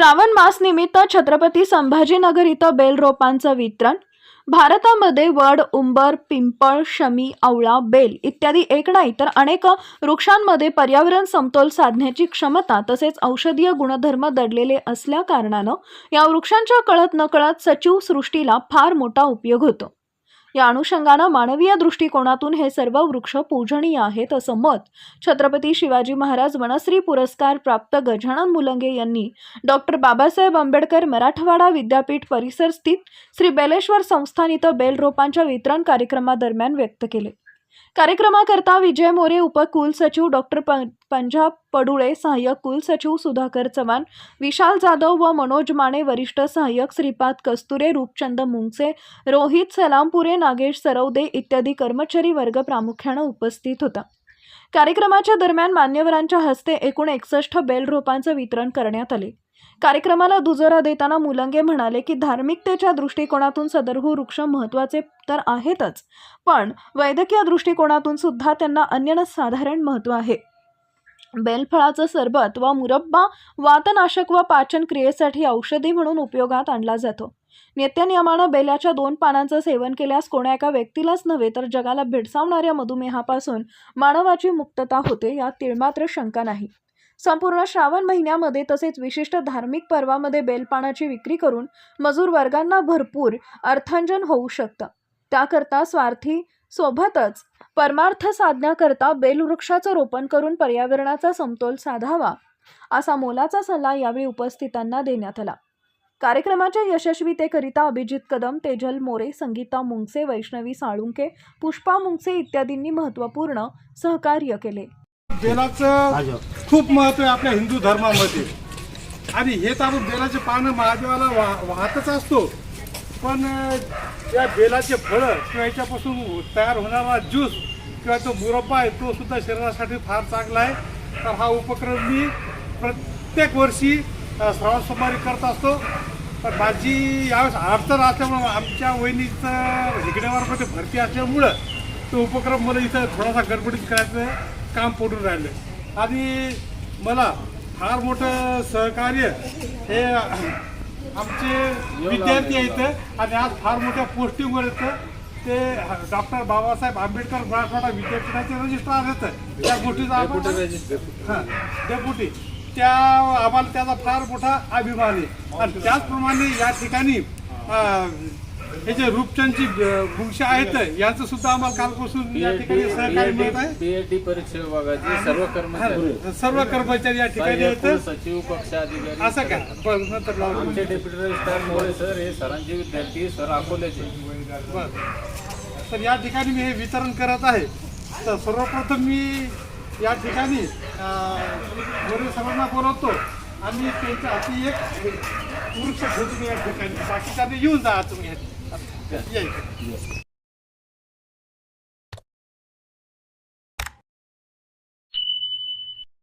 श्रावण मास निमित्त छत्रपती संभाजीनगर इथं बेलरोपांचं वितरण भारतामध्ये वड उंबर पिंपळ शमी आवळा बेल इत्यादी एक नाही तर अनेक वृक्षांमध्ये पर्यावरण समतोल साधण्याची क्षमता तसेच औषधीय गुणधर्म दडलेले असल्या कारणानं या वृक्षांच्या कळत नकळत सचिव सृष्टीला फार मोठा उपयोग होतो. या अनुषंगानं मानवीय दृष्टिकोनातून हे सर्व वृक्ष पूजनीय आहेत असं मत छत्रपती शिवाजी महाराज वनश्री पुरस्कार प्राप्त गजानन मुलंगे यांनी डॉक्टर बाबासाहेब आंबेडकर मराठवाडा विद्यापीठ परिसर स्थित श्री बेलेश्वर संस्थान इथं बेलरोपांच्या वितरण कार्यक्रमादरम्यान व्यक्त केले. कार्यक्रमाकरता विजय मोरे उपकुलसचिव डॉक्टर प पंजाब पडुळे सहाय्यक कुलसचिव सुधाकर चव्हाण विशाल जाधव व मनोज माने वरिष्ठ सहाय्यक श्रीपाद कस्तुरे रूपचंद मुंगसे रोहित सलामपुरे नागेश सरवदे इत्यादी कर्मचारी वर्ग प्रामुख्यानं उपस्थित होता. कार्यक्रमाच्या दरम्यान मान्यवरांच्या हस्ते एकूण एकसष्ट बेल रोपांचं वितरण करण्यात आले. कार्यक्रमाला दुजोरा देताना मुलंगे म्हणाले की धार्मिकतेच्या दृष्टिकोनातून सदरहू वृक्ष महत्त्वाचे तर आहेतच पण वैद्यकीय दृष्टिकोनातून सुद्धा त्यांना अन्यसाधारण महत्त्व आहे. बेलफळाचं सरबत व मुरब्बा वातनाशक व पाचन क्रियेसाठी औषधी म्हणून उपयोगात आणला जातो. नित्यनियमानं बेल्याच्या दोन पानांचं सेवन केल्यास कोण्या एका व्यक्तीलाच नव्हे तर जगाला भेडसावणाऱ्या मधुमेहापासून मानवाची मुक्तता होते यात तिळमात्र शंका नाही. संपूर्ण श्रावण महिन्यामध्ये तसेच विशिष्ट धार्मिक पर्वामध्ये बेलपानाची विक्री करून मजूर वर्गांना भरपूर अर्थांजन होऊ शकतं. त्याकरता स्वार्थी सोबतच परमार्थ साधण्याकरता बेलवृक्षाचं रोपण करून पर्यावरणाचा समतोल साधावा असा मोलाचा सल्ला यावेळी उपस्थितांना देण्यात आला. कार्यक्रमाच्या यशस्वीतेकरिता अभिजित कदम तेजल मोरे संगीता मुंगसे वैष्णवी साळुंके पुष्पा मुंगसे इत्यादींनी महत्त्वपूर्ण सहकार्य केले. बेलाचं खूप महत्त्व आहे आपल्या हिंदू धर्मामध्ये. आणि हे तर आपण बेलाचे पानं महादेवाला वाह वाहतच असतो. पण या बेलाचे फळं किंवा याच्यापासून तयार होणारा ज्यूस किंवा तो मुरब्बा आहे तो सुद्धा शरीरासाठी फार चांगला आहे. तर हा उपक्रम मी प्रत्येक वर्षी श्रावण सोमवारी करत असतो. पण माझी यावेळेस अडचण असल्यामुळं आमच्या वहिनीचं हिगडेवारमध्ये भरती असल्यामुळं तो उपक्रम मला इथं थोडासा गडबडीत करायचं काम पडून राहिलं. आणि मला फार मोठं सहकार्य हे आमचे विद्यार्थी आहेत आणि आज फार मोठ्या पोस्टिंगवर येतं ते डॉक्टर बाबासाहेब आंबेडकर मराठवाडा विद्यापीठाचे रजिस्ट्रार आहेत. त्या गोष्टीचा हां, डेप्युटी त्या आम्हाला त्याचा फार मोठा अभिमान आहे. आणि त्याचप्रमाणे या ठिकाणी हे जे रूपचंदची भूषा आहेत यांचं सुद्धा आम्हाला कालपासून या ठिकाणी सहकार्य मिळत आहे. बीएडी परीक्षा विभागाचे सर्व कर्मचारी. सर्व कर्मचारी या ठिकाणी आहेत सचिव कक्ष अधिकारी. असं का बरं, नंतर. आमचे डेप्युटी रजिस्ट्रार सर हे सरांचे विद्यार्थी सर अकोल्याचे. तर या ठिकाणी मी हे वितरण करत आहे. तर सर्वप्रथम मी या ठिकाणी मोरे सर्वांना बोलवतो आणि त्यांच्या हाती एक वृक्ष घेऊन या ठिकाणी बाकीच्यांनी येऊन जा तुम्ही या- या इथे.